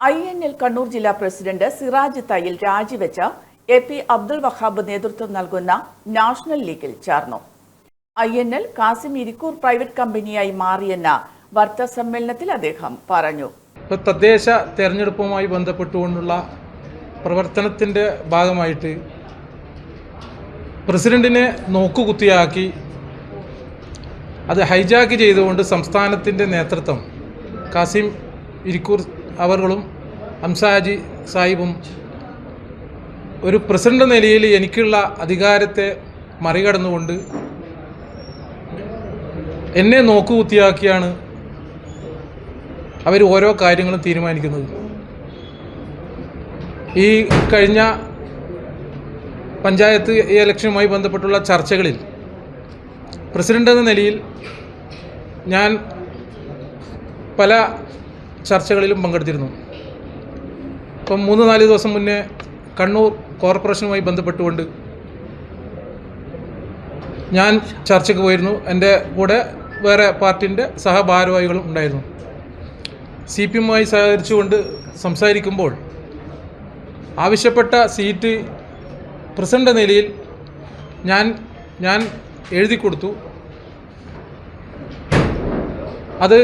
I N L Kannur ജില്ലാ president Siraj Thayyil രാജിവെച്ച A P Abdul Wahab നേതൃത്വം നൽകുന്ന നാഷണൽ ലീഗിൽ ചേർന്നു. I N L Kasim Irikkur private കമ്പനിയായി മാറിയെന്ന വാർത്താ സമ്മേളനത്തിൽ അദ്ദേഹം പറഞ്ഞു. തദ്ദേശ തെരഞ്ഞെടുപ്പുമായി ബന്ധപ്പെട്ടുകൊണ്ടുള്ള പ്രവർത്തനത്തിന്റെ ഭാഗമായിട്ട് പ്രസിഡന്റിനെ നോക്കുകുത്തിയാക്കി അത് ഹൈജാക്ക് ചെയ്തുകൊണ്ട് സംസ്ഥാനത്തിന്റെ നേതൃത്വം കാസിം ഇരിക്കൂർ അവറുകളും ഹംസാജി സാഹിബും ഒരു പ്രസിഡന്റ് നിലയിൽ എനിക്കുള്ള അധികാരത്തെ മറികടന്നുകൊണ്ട് എന്നെ നോക്കുകുത്തിയാക്കിയാണ് അവർ ഓരോ കാര്യങ്ങളും തീരുമാനിക്കുന്നത്. ഈ കഴിഞ്ഞ പഞ്ചായത്ത് ഇലക്ഷനുമായി ബന്ധപ്പെട്ടുള്ള ചർച്ചകളിൽ പ്രസിഡന്റ് എന്ന നിലയിൽ ഞാൻ പല ചർച്ചകളിലും പങ്കെടുത്തിരുന്നു. ഇപ്പം മൂന്ന് നാല് ദിവസം മുന്നേ കണ്ണൂർ കോർപ്പറേഷനുമായി ബന്ധപ്പെട്ടുകൊണ്ട് ഞാൻ ചർച്ചയ്ക്ക് പോയിരുന്നു. എന്റെ കൂടെ വേറെ പാർട്ടിന്റെ സഹഭാരവാഹികളും ഉണ്ടായിരുന്നു. സി പി എമ്മുമായി സഹകരിച്ചുകൊണ്ട് സംസാരിക്കുമ്പോൾ ആവശ്യപ്പെട്ട സീറ്റ് പ്രസിഡന്റ് നിലയിൽ ഞാൻ ഞാൻ എഴുതി കൊടുത്തു അത്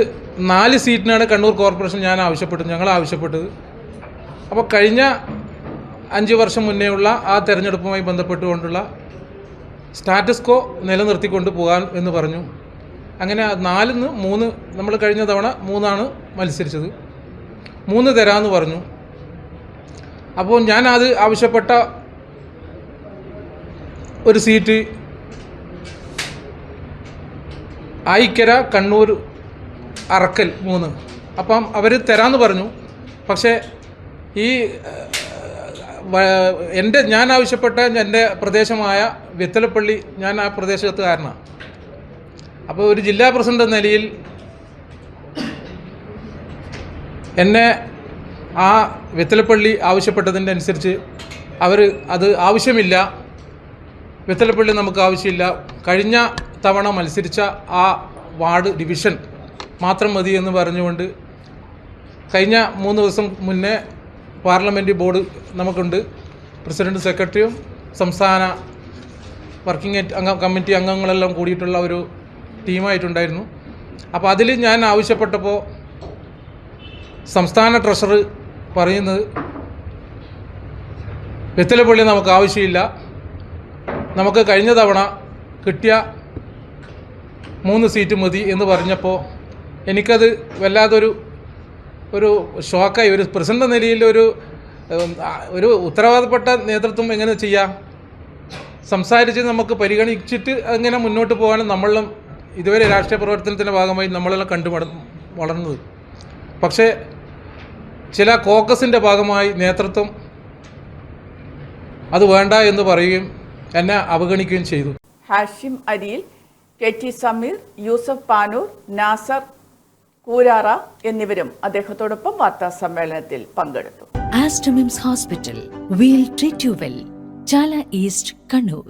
നാല് സീറ്റിനാണ് കണ്ണൂർ കോർപ്പറേഷൻ ഞാൻ ആവശ്യപ്പെട്ടത് ഞങ്ങൾ ആവശ്യപ്പെട്ടത്. അപ്പോൾ കഴിഞ്ഞ അഞ്ച് വർഷം മുന്നേയുള്ള ആ തെരഞ്ഞെടുപ്പുമായി ബന്ധപ്പെട്ടുകൊണ്ടുള്ള സ്റ്റാറ്റസ് കോ നിലനിർത്തിക്കൊണ്ട് പോകാൻ എന്ന് പറഞ്ഞു. അങ്ങനെ നാലിൽ നിന്ന് മൂന്ന് നമ്മൾ കഴിഞ്ഞ തവണ മൂന്നാണ് മത്സരിച്ചത്. മൂന്ന് തരാമെന്ന് പറഞ്ഞു. അപ്പോൾ ഞാൻ അത് ആവശ്യപ്പെട്ട ഒരു സീറ്റ് ആയിക്കര കണ്ണൂർ അറക്കൽ മൂന്ന്. അപ്പം അവർ തരാമെന്ന് പറഞ്ഞു. പക്ഷേ ഈ എന്റെ ഞാൻ ആവശ്യപ്പെട്ട എന്റെ പ്രദേശമായ വെത്തലപ്പള്ളി ഞാൻ ആ പ്രദേശത്തുകാരനാണ് അപ്പോൾ ഒരു ജില്ലാ പ്രസിഡന്റ് എന്ന നിലയിൽ എന്നെ ആ വെത്തലപ്പള്ളി ആവശ്യപ്പെട്ടതിന്റെ അനുസരിച്ച് അവർ അത് ആവശ്യമില്ല. വെത്തലപ്പള്ളി നമുക്ക് ആവശ്യമില്ല. കഴിഞ്ഞ തവണ മത്സരിച്ച ആ വാർഡ് ഡിവിഷൻ മാത്രം മതി എന്ന് പറഞ്ഞുകൊണ്ട് കഴിഞ്ഞ മൂന്ന് ദിവസം മുന്നേ പാർലമെന്റ് ബോർഡ് നമുക്കുണ്ട്. പ്രസിഡന്റ് സെക്രട്ടറിയും സംസ്ഥാന വർക്കിംഗ് അംഗ കമ്മിറ്റി അംഗങ്ങളെല്ലാം കൂടിയിട്ടുള്ള ഒരു ടീമായിട്ടുണ്ടായിരുന്നു. അപ്പോൾ അതിൽ ഞാൻ ആവശ്യപ്പെട്ടപ്പോൾ സംസ്ഥാന ട്രഷറ് പറയുന്നത് വെത്തലപ്പള്ളി നമുക്ക് ആവശ്യമില്ല. നമുക്ക് കഴിഞ്ഞ തവണ കിട്ടിയ മൂന്ന് സീറ്റ് മതി എന്ന് പറഞ്ഞപ്പോൾ എനിക്കത് വല്ലാതൊരു ഒരു ഷോക്കായി. ഒരു പ്രസിഡന്റ് നിലയിൽ ഒരു ഒരു ഉത്തരവാദപ്പെട്ട നേതൃത്വം എങ്ങനെ ചെയ്യാം? സംസാരിച്ച് നമുക്ക് പരിഗണിച്ചിട്ട് അങ്ങനെ മുന്നോട്ട് പോകാനും നമ്മളും ഇതുവരെ രാഷ്ട്രീയ പ്രവർത്തനത്തിന്റെ ഭാഗമായി നമ്മളെല്ലാം കണ്ടു വളർന്നത്. പക്ഷേ ചില കോക്കസിന്റെ ഭാഗമായി നേതൃത്വം അത് വേണ്ട എന്ന് പറയുകയും എന്നെ അവഗണിക്കുകയും ചെയ്തു. ഹാഷിം അരിയിൽ കെ ടി സമീർ യൂസഫ് പാനൂർ നാസർ കൂരാറ എന്നിവരും അദ്ദേഹത്തോടൊപ്പം വാർത്താ സമ്മേളനത്തിൽ പങ്കെടുത്തു. Aster MIMS hospital we'll treat you well Chala east Kannur